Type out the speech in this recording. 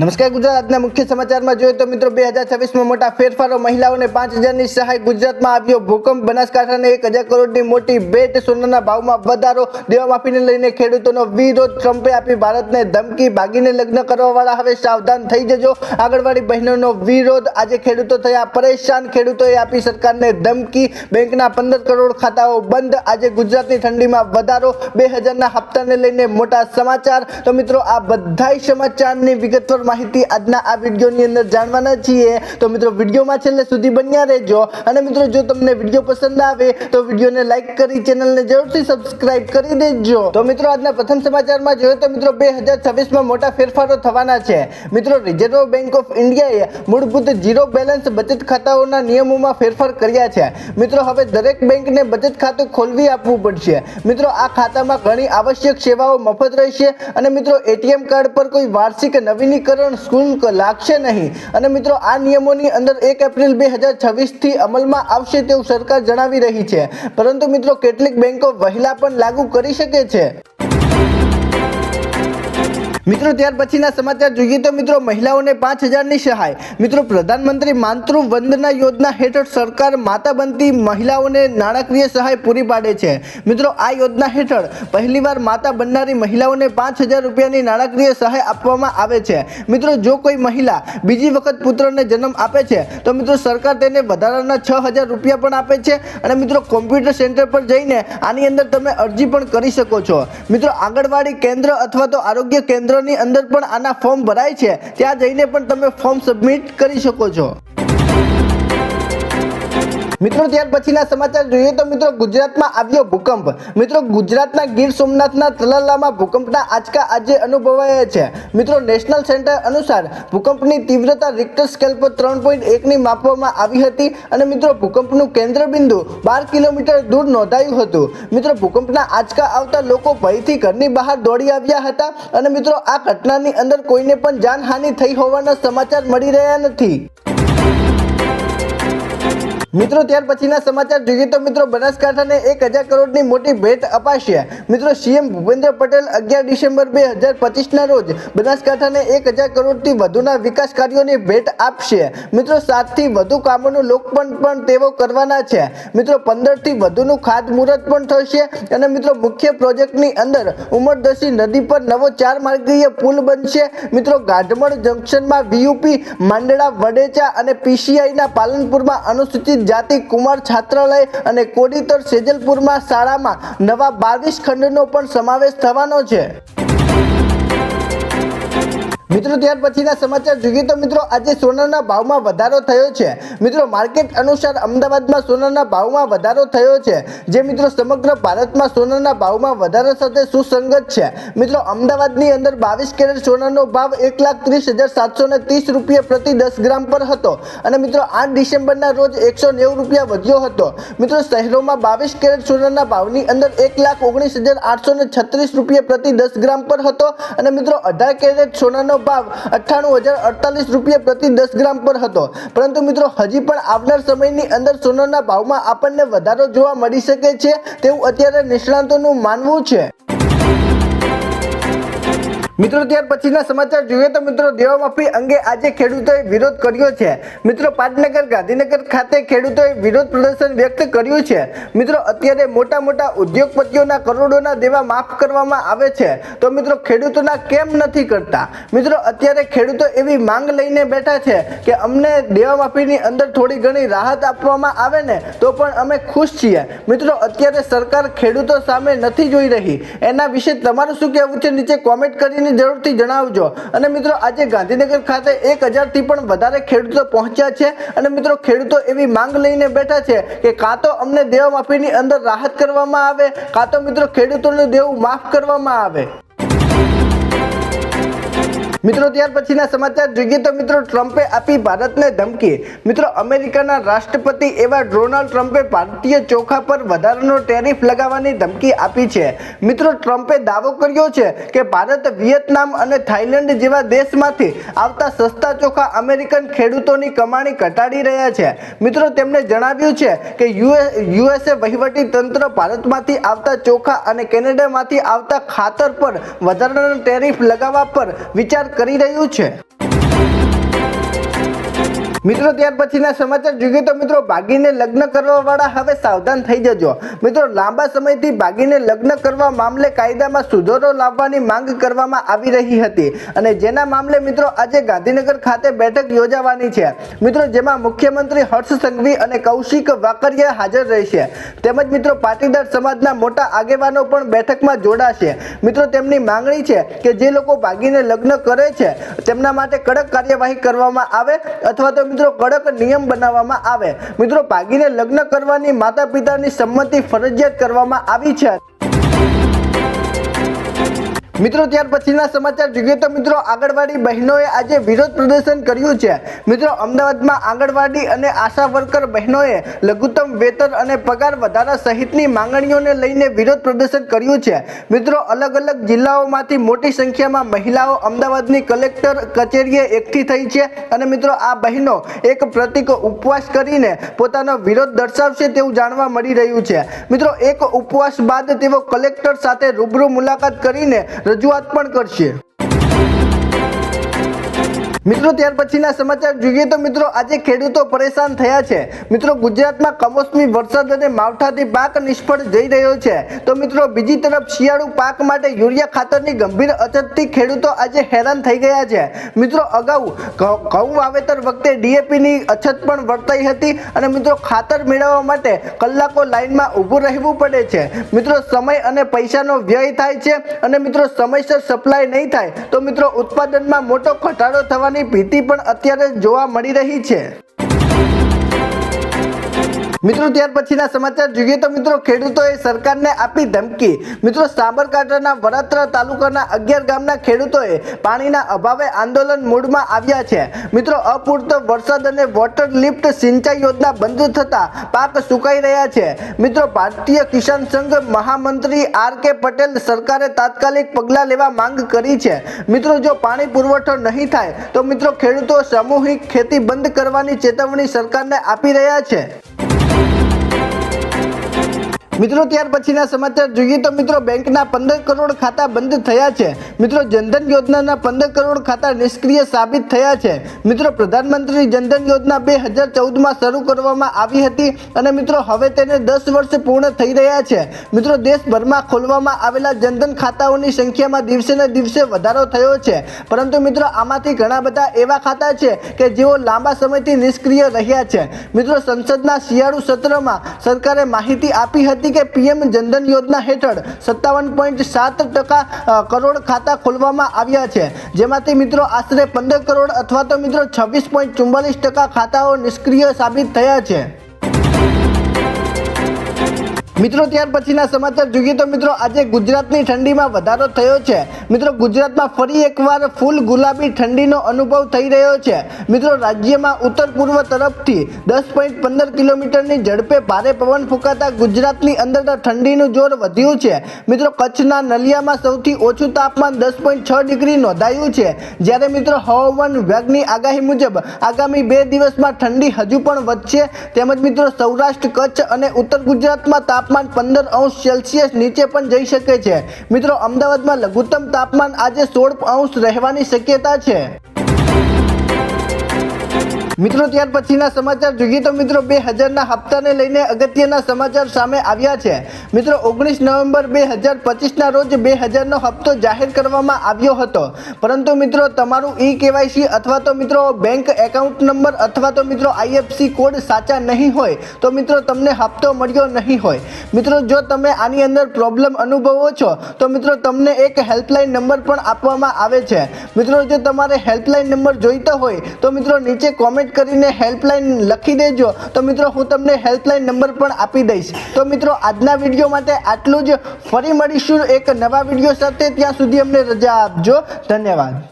નમસ્કાર ગુજરાતના મુખ્ય સમાચારમાં જોઈએ તો મિત્રો બે હજાર છવ્વીસમાં મોટા ફેરફારો મહિલાઓને પાંચ હજારની સહાય ગુજરાતમાં આવ્યો. ભૂકંપ, બનાસકાંઠાને એક હજાર કરોડની મોટી ભેટ સોનાના ભાવમાં વધારો દેવામાફીને લઈને ખેડૂતોનો વિરોધ ટ્રમ્પે આપી. ભારતને ધમકી ભાગીને લગ્ન કરવાવાળા હવે સાવધાન થઈ જજો. આગળવાળી બહેનોનો વિરોધ આજે ખેડૂતો થયા પરેશાન. ખેડૂતોએ આપી સરકારને ધમકી. બેંકના પંદર કરોડ ખાતાઓ બંધ. આજે ગુજરાતની ઠંડીમાં વધારો. બે હજારના હપ્તાને લઈને મોટા સમાચાર. તો મિત્રો આ બધાય સમાચારની વિગતવાર માહિતી આજના આ વિડીયોની અંદર જાણવાના છીએ. તો મિત્રો, વિડીયોમાં છેલ્લે સુધી બન્યા રહેજો. અને મિત્રો, જો તમને વીડિયો પસંદ આવે, તો વિડીયોને લાઈક કરી, ચેનલને જરૂરથી સબસ્ક્રાઇબ કરી દેજો. તો મિત્રો, આજના પ્રથમ સમાચારમાં જોઈએ તો મિત્રો, બે હજાર મોટા ફેરફારો થવાના છે. મિત્રો, રિઝર્વ બેંક ઓફ ઇન્ડિયાએ મૂળભૂત ઝીરો બેલેન્સ બચત ખાતાઓના નિયમોમાં ફેરફાર કર્યા છે. મિત્રો, હવે દરેક બેંકને બચત ખાતું ખોલવી આપવું પડશે. મિત્રો, આ ખાતામાં ઘણી આવશ્યક સેવાઓ મફત રહેશે. અને મિત્રો, એટીએમ કાર્ડ પર કોઈ વાર્ષિક નવીનીકરણ શુલ્ક લાગશે નહીં. અને મિત્રો, આ નિયમોની અંદર એક એપ્રિલ બે હજાર છવ્વીસથી અમલમાં આવશે તેવું સરકાર જણાવી રહી છે. પરંતુ મિત્રો, કેટલીક બેંકો વહેલા પણ લાગુ કરી શકે છે. મિત્રો, ત્યાર પછીના સમાચાર જોઈએ તો મિત્રો, મહિલાઓને પાંચ હજારની સહાય. મિત્રો, પ્રધાનમંત્રી માતૃ વંદના યોજના હેઠળ સરકાર માતા બનતી મહિલાઓને નાણાકીય સહાય પૂરી પાડે છે. મિત્રો, આ યોજના હેઠળ પહેલીવાર માતા બનનારી મહિલાઓને પાંચ હજાર રૂપિયાની નાણાકીય સહાય આપવામાં આવે છે. મિત્રો, જો કોઈ મહિલા બીજી વખત પુત્રને જન્મ આપે છે, તો મિત્રો, સરકાર તેને વધારાના છ હજાર રૂપિયા પણ આપે છે અને મિત્રો, કોમ્પ્યુટર સેન્ટર પર જઈને આની અંદર તમે અરજી પણ કરી શકો છો. મિત્રો, આંગણવાડી કેન્દ્ર અથવા તો આરોગ્ય કેન્દ્રની અંદર પણ આના ફોર્મ ભરાય છે. ત્યાં જઈને પણ તમે ફોર્મ સબમિટ કરી શકો છો. મિત્રો, ત્યાર પછીના સમાચાર જોઈએ તો મિત્રો, ગુજરાતમાં આવ્યો ભૂકંપ. મિત્રો, ગુજરાતના ગીર સોમનાથના તલાલામાં ભૂકંપના આંચકા આજે અનુભવાયા છે. મિત્રો, નેશનલ સેન્ટર અનુસાર ભૂકંપની તીવ્રતા રિક્ટર સ્કેલ પર ત્રણ પોઈન્ટ એકની માપવામાં આવી હતી અને મિત્રો, ભૂકંપનું કેન્દ્ર બિંદુ બાર કિલોમીટર દૂર નોંધાયું હતું. મિત્રો, ભૂકંપના આંચકા આવતા લોકો ભયથી ઘરની બહાર દોડી આવ્યા હતા અને મિત્રો, આ ઘટનાની અંદર કોઈને પણ જાનહાનિ થઈ હોવાના સમાચાર મળી રહ્યા નથી. મિત્રો, ત્યાર પછીના સમાચાર જોઈએ તો મિત્રો, બનાસકાંઠાને એક હજાર કરોડની મોટી ભેટ અપાશે. મિત્રો, સીએમ ભૂપેન્દ્ર પટેલ અગિયાર ડિસેમ્બર બે હજાર પચીસના રોજ બનાસકાંઠાને એક હજાર કરોડથી વધુના વિકાસ કાર્યોની ભેટ આપશે. મિત્રો, સાતથી વધુ કામોનું લોકાર્પણ પણ તેઓ કરવાના છે. મિત્રો, પંદરથી વધુનું ખાતમુહૂર્ત પણ થશે અને મિત્રો, મુખ્ય પ્રોજેક્ટની અંદર ઉમરદસી નદી પર નવો ચાર માર્ગીય પુલ બનશે. મિત્રો, ગાઢમણ જંકશનમાં વીયુપી, માંડળા, વડેચા અને પીસીઆઈના પાલનપુરમાં અનુસૂચિત જાતિ કુમાર છાત્રાલય અને કોડીતર સેજલપુરમાં શાળામાં નવા બાવીસ ખંડનો પણ સમાવેશ થવાનો છે. મિત્રો, ત્યાર પછીના સમાચાર જોઈએ તો મિત્રો, આજે સોનાના ભાવમાં વધારો થયો છે. મિત્રો, માર્કેટ અનુસાર અમદાવાદમાં સોનાના ભાવમાં વધારો થયો છે. જે મિત્રો, સમગ્ર ભારતમાં સોનાના ભાવમાં વધારા સાથે સુસંગત છે. મિત્રો, અમદાવાદની અંદર બાવીસ કેરેટ સોનાનો ભાવ એક લાખ ત્રીસ હજાર સાતસો ત્રીસ રૂપિયા પ્રતિ દસ ગ્રામ પર હતો. અને મિત્રો, આઠ ડિસેમ્બરના રોજ એકસો નેવું રૂપિયા વધ્યો હતો. મિત્રો, શહેરોમાં બાવીસ કેરેટ સોનાના ભાવની અંદર એક લાખ ઓગણીસ હજાર આઠસો ને છત્રીસ રૂપિયા પ્રતિ દસ ગ્રામ પર હતો. અને મિત્રો, અઢાર કેરેટ સોનાનો ભાવ અઠ્ઠાણું હજાર અડતાલીસ રૂપિયા પ્રતિ દસ ગ્રામ પર હતો. પરંતુ મિત્રો, હજી પણ આવનાર સમયની અંદર સોનાના ભાવમાં આપણને વધારો જોવા મળી શકે છે તેવું અત્યારે નિષ્ણાતોનું માનવું છે. મિત્રો, ત્યાર પછીના સમાચાર જોઈએ તો મિત્રો, દેવામાફી અંગે આજે ખેડૂતોએ વિરોધ કર્યો છે. મિત્રો, પાટનગર, ગાંધીનગર ખાતે ખેડૂતોએ વિરોધ પ્રદર્શન વ્યક્ત કર્યું છે. મિત્રો, અત્યારે મોટા મોટા ઉદ્યોગપતિઓના કરોડોના દેવા માફ કરવામાં આવે છે. તો મિત્રો, ખેડૂતોના કેમ નથી કરતા? મિત્રો, અત્યારે ખેડૂતો એવી માંગ લઈને બેઠા છે કે અમને દેવામાફીની અંદર થોડી ઘણી રાહત આપવામાં આવે ને, તો પણ અમે ખુશ છીએ. મિત્રો, અત્યારે સરકાર ખેડૂતો સામે નથી જોઈ રહી. એના વિશે તમારું શું કહેવું છે? નીચે કોમેન્ટ કરીને જરૂરથી જણાવજો. અને મિત્રો, આજે ગાંધીનગર ખાતે એક હજારથી પણ વધારે ખેડૂતો પહોંચ્યા છે. અને મિત્રો, ખેડૂતો એવી માંગ લઈને બેઠા છે કે કાં તો અમને દેવા માફીની અંદર રાહત કરવામાં આવે, કાં તો મિત્રો, ખેડૂતોનું દેવું માફ કરવામાં આવે. મિત્રો, ત્યાર પછીના સમાચાર જોઈએ તો મિત્રો, ટ્રમ્પે આપી ભારતને ધમકી. મિત્રો, અમેરિકાના રાષ્ટ્રપતિ એવા ડોનાલ્ડ ટ્રમ્પે ભારતીય ચોખા પર વધારાનો ટેરિફ લગાવવાની ધમકી આપી છે. મિત્રો, ટ્રમ્પે દાવો કર્યો છે કે ભારત વિયેતનામ અને થાઇલેન્ડ જેવા દેશમાંથી આવતા સસ્તા ચોખા અમેરિકન ખેડૂતોની કમાણી ઘટાડી રહ્યા છે. મિત્રો, તેમણે જણાવ્યું છે કે યુએસએ વહીવટી તંત્ર ભારતમાંથી આવતા ચોખા અને કેનેડામાંથી આવતા ખાતર પર વધારાનો ટેરિફ લગાવવા પર વિચાર કરી રહ્યું છે. મિત્રો, ત્યાર પછીના સમાચાર જોઈએ તો મિત્રો ભાગીને લગ્ન કરવા વાળા હવે સાવધાન થઈ જજો. મિત્રો, લાંબા સમયથી ભાગીને લગ્ન કરવા મામલે કાયદામાં સુધારો લાવવાની માંગ કરવામાં આવી રહી હતી. અને જેના મામલે મિત્રો, આજે ગાંધીનગર ખાતે બેઠક યોજાવાની છે. મિત્રો, જેમાં મુખ્યમંત્રી હર્ષ સંઘવી અને કૌશિક વાકરિયા હાજર રહેશે. તેમજ મિત્રો, પાટીદાર સમાજના મોટા આગેવાનો પણ બેઠકમાં જોડાશે. મિત્રો, તેમની માંગણી છે કે જે લોકો ભાગીને લગ્ન કરે છે, તેમના માટે કડક કાર્યવાહી કરવામાં આવે અથવા તો મિત્રો કડક નિયમ બનાવવામાં આવે. મિત્રો ભાગીને લગ્ન કરવાની માતા પિતાની સંમતિ ફરજિયાત કરવામાં આવી છે. મિત્રો, ત્યાર પછીના સમાચાર જોઈએ તો મિત્રો, આંગણવાડી બહેનોએ આજે વિરોધ પ્રદર્શન કર્યું છે. મિત્રો, અમદાવાદમાં આંગણવાડી અને આશા વર્કર બહેનોએ લઘુત્તમ વેતન અને પગાર વધારા સહિતની માંગણીઓને લઈને વિરોધ પ્રદર્શન કર્યું છે. મિત્રો, અલગ અલગ જિલ્લાઓમાંથી મોટી સંખ્યામાં મહિલાઓ અમદાવાદની કલેક્ટર કચેરીએ એકઠી થઈ છે અને મિત્રો, આ બહેનો એક પ્રતિક ઉપવાસ કરીને પોતાનો વિરોધ દર્શાવશે તેવું જાણવા મળી રહ્યું છે. મિત્રો, એક ઉપવાસ બાદ તેઓ કલેક્ટર સાથે રૂબરૂ મુલાકાત કરીને રજૂઆત પણ કરશે. મિત્રો, ત્યાર પછીના સમાચાર જોઈએ તો મિત્રો, આજે ખેડૂતો પરેશાન થયા છે. મિત્રો, ગુજરાતમાં કમોસમી વરસાદ અને માવઠાથી પાક નિષ્ફળ જઈ રહ્યો છે. તો મિત્રો, બીજી તરફ શિયાળુ પાક માટે યુરિયા ખાતરની ગંભીર અછતથી ખેડૂતો આજે હેરાન થઈ ગયા છે. મિત્રો, અગાઉ ઘઉં વાવેતર વખતે ડીએપીની અછત પણ વર્તાઈ હતી અને મિત્રો, ખાતર મેળવવા માટે કલાકો લાઇનમાં ઊભું રહેવું પડે છે. મિત્રો, સમય અને પૈસાનો વ્યય થાય છે અને મિત્રો, સમયસર સપ્લાય નહીં થાય. તો મિત્રો, ઉત્પાદનમાં મોટો ઘટાડો થવાની ભીતિ પણ અત્યારે જોવા મળી રહી છે. મિત્રો, ત્યાર પછીના સમાચાર જોઈએ તો મિત્રો, ખેડૂતોએ સરકારને આપી ધમકી. મિત્રો, સાબરકાંઠાના વરાત્રા તાલુકાના અગિયાર ગામના ખેડૂતોએ પાણીના અભાવે આંદોલન મૂડમાં આવ્યા છે. મિત્રો, અપૂરતો વરસાદ અને વોટર લિફ્ટ સિંચાઈ યોજના બંધ થતા પાક સુકાઈ રહ્યા છે. મિત્રો, ભારતીય કિસાન સંઘ મહામંત્રી આર કે પટેલ સરકારે તાત્કાલિક પગલાં લેવા માંગ કરી છે. મિત્રો, જો પાણી પુરવઠો નહીં થાય, તો મિત્રો, ખેડૂતો સામૂહિક ખેતી બંધ કરવાની ચેતવણી સરકારને આપી રહ્યા છે. મિત્રો, ત્યાર પછીના સમાચાર જોઈએ તો મિત્રો, બેંકના પંદર કરોડ ખાતા બંધ થયા છે. મિત્રો, જનધન યોજનાના પંદર કરોડ ખાતા નિષ્ક્રિય સાબિત થયા છે. મિત્રો, પ્રધાનમંત્રી જનધન યોજના બે હજાર ચૌદમાં શરૂ કરવામાં આવી હતી અને મિત્રો, હવે તેને દસ વર્ષ પૂર્ણ થઈ રહ્યા છે. મિત્રો, દેશભરમાં ખોલવામાં આવેલા જનધન ખાતાઓની સંખ્યામાં દિવસે ને દિવસે વધારો થયો છે. પરંતુ મિત્રો, આમાંથી ઘણા બધા એવા ખાતા છે કે જેઓ લાંબા સમયથી નિષ્ક્રિય રહ્યા છે. મિત્રો, સંસદના શિયાળુ સત્રમાં સરકારે માહિતી આપી હતી કે પીએમ જનધન યોજના હેઠળ સત્તાવન પોઈન્ટ સાત ટકા કરોડ ખાતા ખોલવામાં આવ્યા છે. જેમાંથી મિત્રો આશરે પંદર કરોડ અથવા તો મિત્રો છવ્વીસ પોઈન્ટ ચુમ્માલીસ ટકા ખાતાઓ નિષ્ક્રિય સાબિત થયા છે. મિત્રો, ત્યાર પછીના સમાચાર જોઈએ તો મિત્રો, આજે ગુજરાતની ઠંડીમાં વધારો થયો છે. મિત્રો, ગુજરાતમાં ફરી એકવાર ફૂલ ગુલાબી ઠંડીનો અનુભવ થઈ રહ્યો છે. મિત્રો, રાજ્યમાં ઉત્તર પૂર્વ તરફથી દસ પોઈન્ટ પંદર કિલોમીટરની ઝડપે ભારે પવન ફૂંકાતા ગુજરાતની અંદર ઠંડીનું જોર વધ્યું છે. મિત્રો, કચ્છના નલિયામાં સૌથી ઓછું તાપમાન દસ પોઈન્ટ છ ડિગ્રી નોંધાયું છે. જ્યારે મિત્રો, હવામાન વિભાગની આગાહી મુજબ આગામી બે દિવસમાં ઠંડી હજુ પણ વધશે. તેમજ મિત્રો, સૌરાષ્ટ્ર, કચ્છ અને ઉત્તર ગુજરાતમાં તાપમાન પંદર અંશ સેલ્સિયસ નીચે પણ જઈ શકે છે. મિત્રો, અમદાવાદમાં લઘુત્તમ તાપમાન આજે સોળ અંશ રહેવાની શક્યતા છે. મિત્રો, ત્યાર પછીના સમાચાર જોઈએ તો મિત્રો બે હજારના હપ્તાને લઈને અગત્યના સમાચાર સામે આવ્યા છે. મિત્રો, ઓગણીસ નવેમ્બર બે હજાર પચીસના રોજ બે હજારનો હપ્તો જાહેર કરવામાં આવ્યો હતો. પરંતુ મિત્રો, તમારું ઈ કેવાયસી અથવા તો મિત્રો, બેંક એકાઉન્ટ નંબર અથવા તો મિત્રો, આઈએફસી કોડ સાચા નહીં હોય, તો મિત્રો, તમને હપ્તો મળ્યો નહીં હોય. મિત્રો, જો તમે આની અંદર પ્રોબ્લેમ અનુભવો છો, તો મિત્રો, તમને એક હેલ્પલાઇન નંબર પણ આપવામાં આવે છે. મિત્રો, જો તમારે હેલ્પલાઇન નંબર જોઈતો હોય, તો મિત્રો, નીચે કોમેન્ટ કરીને હેલ્પલાઇન લખી દેજો. તો મિત્રો, હું તમને હેલ્પલાઇન નંબર પણ આપી દઈશ. તો મિત્રો, આજના વીડિયો માટે આટલું જ. ફરી મળીશું એક નવા વીડિયો સાથે. ત્યાં સુધી અમને રજા આપજો. ધન્યવાદ.